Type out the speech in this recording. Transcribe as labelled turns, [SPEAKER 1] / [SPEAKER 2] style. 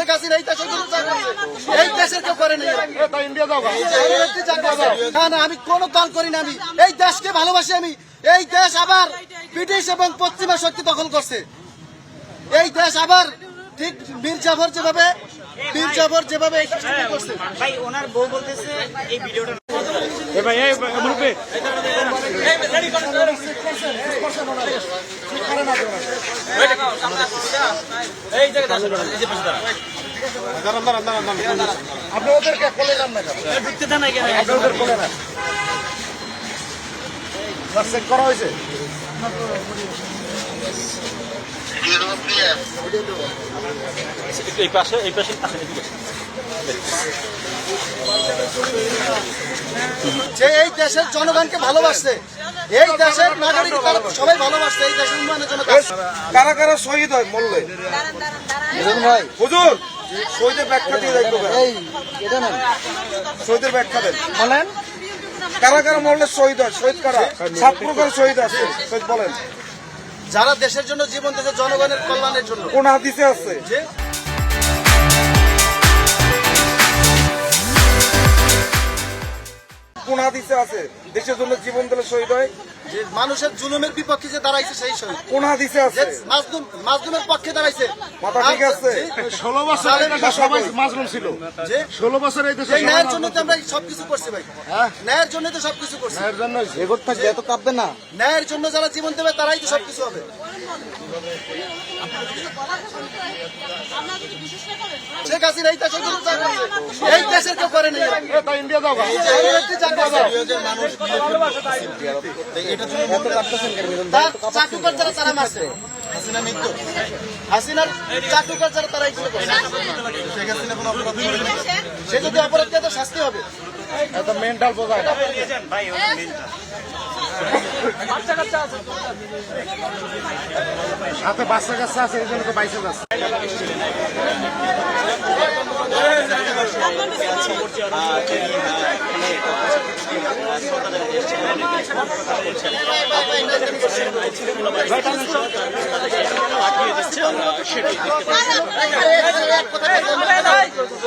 [SPEAKER 1] শেখ হাসিনা এই দেশের করছে এই দেশের কেউ। না না আমি কোন দল করি না আমি এই দেশকে ভালোবাসি আমি এই দেশ আবার ব্রিটিশ এবং পশ্চিমা শক্তি দখল করছে এই দেশ আবার ঠিক বীর জাফর যেভাবে বীর জাফর যেভাবে করছে
[SPEAKER 2] ভাই ওনার বউ বলতেছে এই ভিডিওটা
[SPEAKER 3] আপনি ওদেরকে কোলে যান না
[SPEAKER 2] ঢুকতে দেন না কেন
[SPEAKER 3] আপনি ওদের কোলে না চেক করা হয়েছে?
[SPEAKER 2] এই পাশে এই পাশে আসেন এদিকে
[SPEAKER 1] যে এই দেশের জনগণকে ভালোবাসছে এই দেশের নাগরিক সবাই ভালোবাসছে এই দেশের উন্নয়নের জন্য
[SPEAKER 4] কারা। কারা শহীদ হয় মরলে হুজুর শহীদের ব্যাখ্যা দিয়ে দেখব শহীদের ব্যাখ্যা দেন।
[SPEAKER 1] বলেন।
[SPEAKER 4] কারা কারা মরলে শহীদ হয়? শহীদ কারা? সাত প্রকার শহীদ আছে শহীদ বলেন।
[SPEAKER 1] যারা দেশের জন্য জীবন দিয়েছে জনগণের কল্যাণের জন্য।
[SPEAKER 4] কোন হাদিসে আছে? হাদিসে আছে দেশের জন্য জীবন দিলে শহীদ হয়।
[SPEAKER 1] যে মানুষের জুলুমের বিপক্ষে যে দাঁড়াইছে সেই শহীদ।
[SPEAKER 4] কোন হাদিসে আছে?
[SPEAKER 1] মাজলুম মাজলুমের পক্ষে দাঁড়াইছে।
[SPEAKER 4] মাথা ঠিক আছে?
[SPEAKER 1] যে-
[SPEAKER 3] ষোলো বছর এই দেশে সবাই মাজলুম ছিল।
[SPEAKER 1] যে
[SPEAKER 3] ষোলো বছর এই দেশে
[SPEAKER 1] ন্যায়ের জন্য তো আমরা সবকিছু করছি ভাই।
[SPEAKER 3] হ্যাঁ।
[SPEAKER 1] ন্যায়ের জন্য তো সবকিছু করছি।
[SPEAKER 3] এর জন্য
[SPEAKER 4] এগোর থাকবে এত কাঁদবে না।
[SPEAKER 1] ন্যায়ের জন্য যারা জীবন দেবে তারাই তো সবকিছু হবে। শেখ হাসিনা এই দেশের জন্য যা করছে এই দেশের কেউ করে নাই।
[SPEAKER 3] ইন্ডিয়া যাও গা।
[SPEAKER 1] পরবর্তী যা করছে তার চাটুকার যারা তারা মারছে। হাসিনা নেই হাসিনার যারা তারা এগুলো করছে। সে যদি অপরাধ তো শাস্তি হবে।
[SPEAKER 3] মেন্টাল।
[SPEAKER 2] ভাই মেনটা
[SPEAKER 3] সাথে বাচ্চা কাচ্চা আছে এই জন্য তো বাইসে যাচ্ছে